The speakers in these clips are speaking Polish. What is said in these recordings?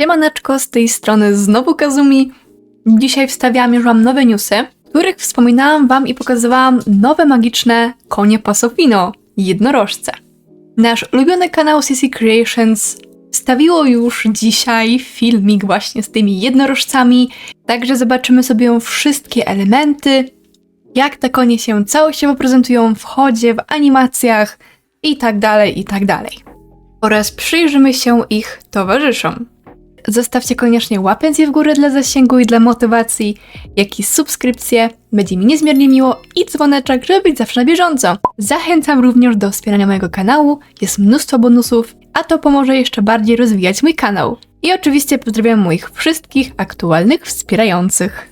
Siemaneczko, z tej strony znowu Kazumi. Dzisiaj wstawiałam już wam nowe newsy, w których wspominałam wam i pokazywałam nowe magiczne konie Pasofino, jednorożce. Nasz ulubiony kanał CC Creations stawiło już dzisiaj filmik właśnie z tymi jednorożcami, także zobaczymy sobie wszystkie elementy, jak te konie się całościowo prezentują w chodzie, w animacjach i tak dalej, i tak dalej. Oraz przyjrzymy się ich towarzyszom. Zostawcie koniecznie łapencję w górę dla zasięgu i dla motywacji, jak i subskrypcję, będzie mi niezmiernie miło i dzwoneczek, żeby być zawsze na bieżąco. Zachęcam również do wspierania mojego kanału, jest mnóstwo bonusów, a to pomoże jeszcze bardziej rozwijać mój kanał. I oczywiście pozdrawiam moich wszystkich aktualnych wspierających.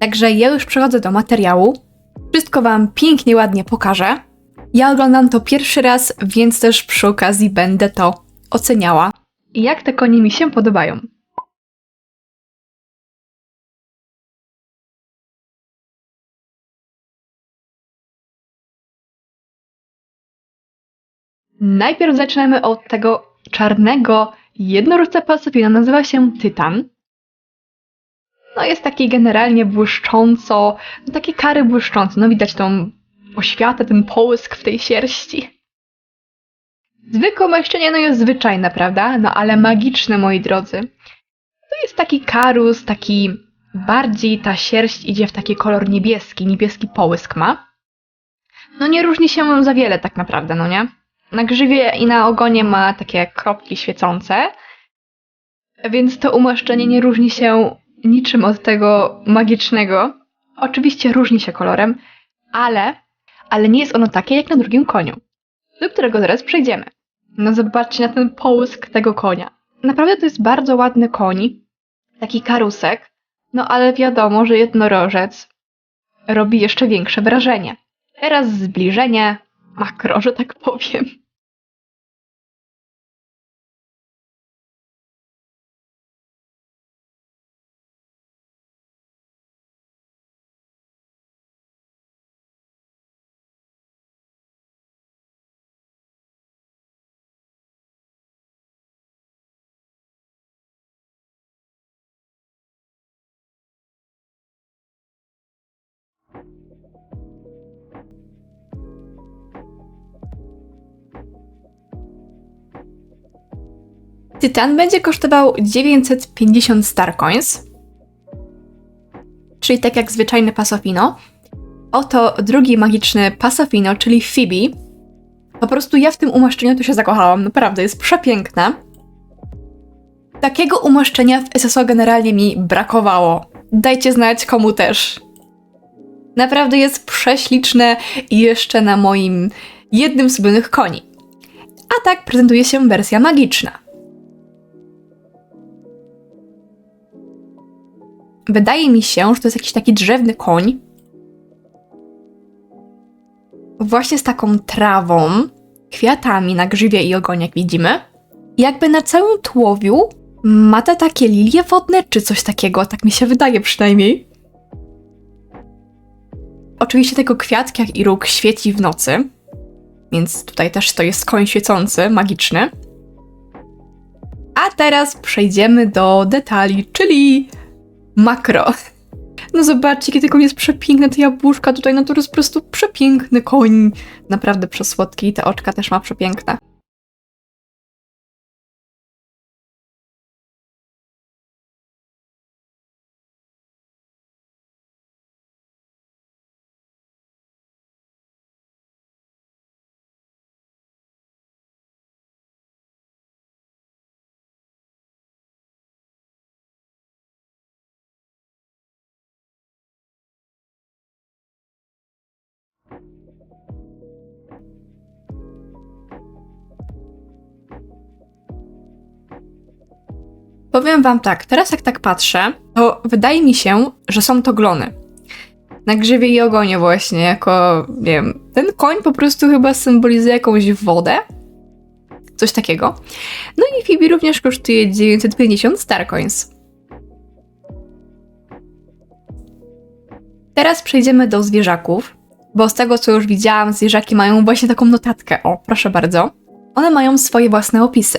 Także ja już przechodzę do materiału. Wszystko Wam pięknie, ładnie pokażę. Ja oglądam to pierwszy raz, więc też przy okazji będę to oceniała. I jak te konie mi się podobają. Najpierw zaczynamy od tego czarnego jednorożca pasofina. Nazywa się Tytan. No jest taki generalnie błyszcząco, no takie kary błyszczące. No widać tą oświatę, ten połysk w tej sierści. Zwykłe mężczyźnie no jest zwyczajne, prawda? No ale magiczne, moi drodzy. To jest taki karus, taki bardziej ta sierść idzie w taki kolor niebieski, niebieski połysk ma. No nie różni się za wiele tak naprawdę, no nie? Na grzywie i na ogonie ma takie kropki świecące, więc to umaszczenie nie różni się niczym od tego magicznego. Oczywiście różni się kolorem, ale, ale nie jest ono takie jak na drugim koniu, do którego zaraz przejdziemy. No zobaczcie na ten połysk tego konia. Naprawdę to jest bardzo ładny koń, taki karusek, no ale wiadomo, że jednorożec robi jeszcze większe wrażenie. Teraz zbliżenie makro, że tak powiem. Tytan będzie kosztował 950 Starcoins, czyli tak jak zwyczajny Pasofino. Oto drugi magiczny Pasofino, czyli Phoebe. Po prostu ja w tym umaszczeniu tu się zakochałam, naprawdę jest przepiękne. Takiego umaszczenia w SSO generalnie mi brakowało. Dajcie znać komu też. Naprawdę jest prześliczne i jeszcze na moim jednym z koni. A tak prezentuje się wersja magiczna. Wydaje mi się, że to jest jakiś taki drzewny koń. Właśnie z taką trawą, kwiatami na grzywie i ogonie, jak widzimy. Jakby na całym tłowiu ma te takie lilie wodne, czy coś takiego, tak mi się wydaje przynajmniej. Oczywiście tego kwiat, jak i róg świeci w nocy, więc tutaj też to jest koń świecący, magiczny. A teraz przejdziemy do detali, czyli makro. No zobaczcie, kiedy koń jest przepiękny, te jabłuszka tutaj, no to jest po prostu przepiękny koń. Naprawdę przesłodki i te oczka też ma przepiękne. Powiem wam tak, teraz jak tak patrzę, to wydaje mi się, że są to glony. Na grzywie i ogonie właśnie, jako, nie wiem, ten koń po prostu chyba symbolizuje jakąś wodę. Coś takiego. No i Phoebe również kosztuje 950 Starcoins. Teraz przejdziemy do zwierzaków, bo z tego co już widziałam, zwierzaki mają właśnie taką notatkę. O, proszę bardzo. One mają swoje własne opisy.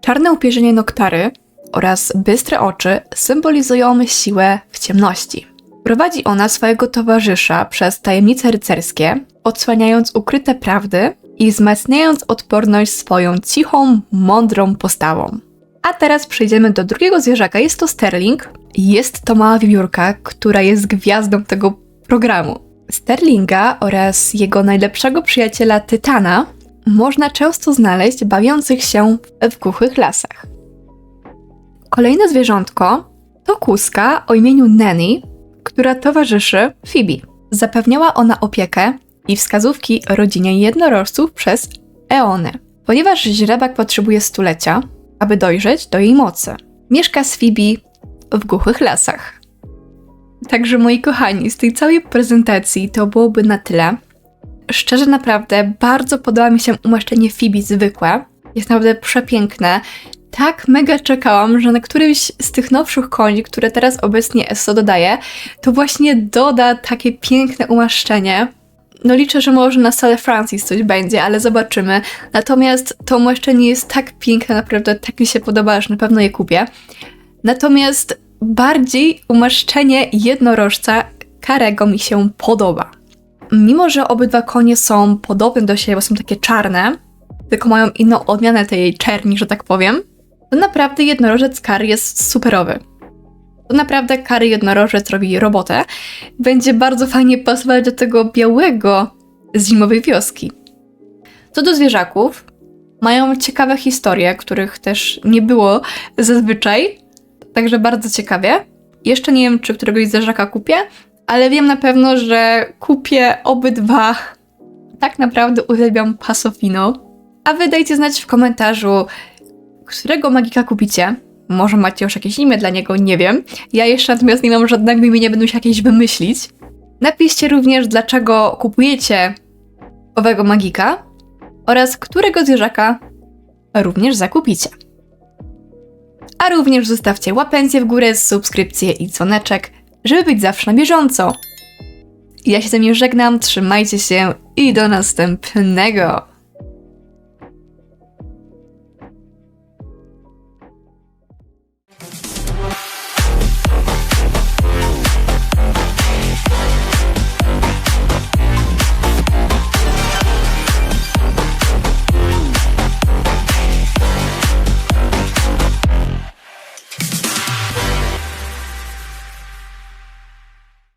Czarne upierzenie noktary oraz bystre oczy symbolizują siłę w ciemności. Prowadzi ona swojego towarzysza przez tajemnice rycerskie, odsłaniając ukryte prawdy i wzmacniając odporność swoją cichą, mądrą postawą. A teraz przejdziemy do drugiego zwierzaka. Jest to Sterling. Jest to mała wiewiórka, która jest gwiazdą tego programu. Sterlinga oraz jego najlepszego przyjaciela Tytana można często znaleźć bawiących się w głuchych lasach. Kolejne zwierzątko to kuska o imieniu Nanny, która towarzyszy Phoebe. Zapewniała ona opiekę i wskazówki rodzinie jednorożców przez eony. Ponieważ źrebak potrzebuje stulecia, aby dojrzeć do jej mocy. Mieszka z Phoebe w głuchych lasach. Także moi kochani, z tej całej prezentacji to byłoby na tyle. Szczerze naprawdę bardzo podoba mi się umieszczenie Phoebe zwykłe. Jest naprawdę przepiękne. Tak mega czekałam, że na którymś z tych nowszych koni, które teraz obecnie ESO dodaje, to właśnie doda takie piękne umaszczenie. No liczę, że może na salę Francis coś będzie, ale zobaczymy. Natomiast to umaszczenie jest tak piękne, naprawdę tak mi się podoba, że na pewno je kupię. Natomiast bardziej umaszczenie jednorożca Karego mi się podoba. Mimo, że obydwa konie są podobne do siebie, bo są takie czarne, tylko mają inną odmianę tej czerni, że tak powiem, to naprawdę jednorożec Kary jest superowy. To naprawdę Kary jednorożec robi robotę. Będzie bardzo fajnie pasować do tego białego z zimowej wioski. Co do zwierzaków, mają ciekawe historie, których też nie było zazwyczaj, także bardzo ciekawie. Jeszcze nie wiem, czy któregoś zwierzaka kupię, ale wiem na pewno, że kupię obydwa. Tak naprawdę uwielbiam Pasofino. A wy dajcie znać w komentarzu, którego magika kupicie. Może macie już jakieś imię dla niego, nie wiem. Ja jeszcze natomiast nie mam żadnego imienia, będę musiała jakieś wymyślić. Napiszcie również, dlaczego kupujecie owego magika oraz którego zwierzaka również zakupicie. A również zostawcie łapencję w górę, subskrypcję i dzwoneczek, żeby być zawsze na bieżąco. Ja się z wami żegnam, trzymajcie się i do następnego.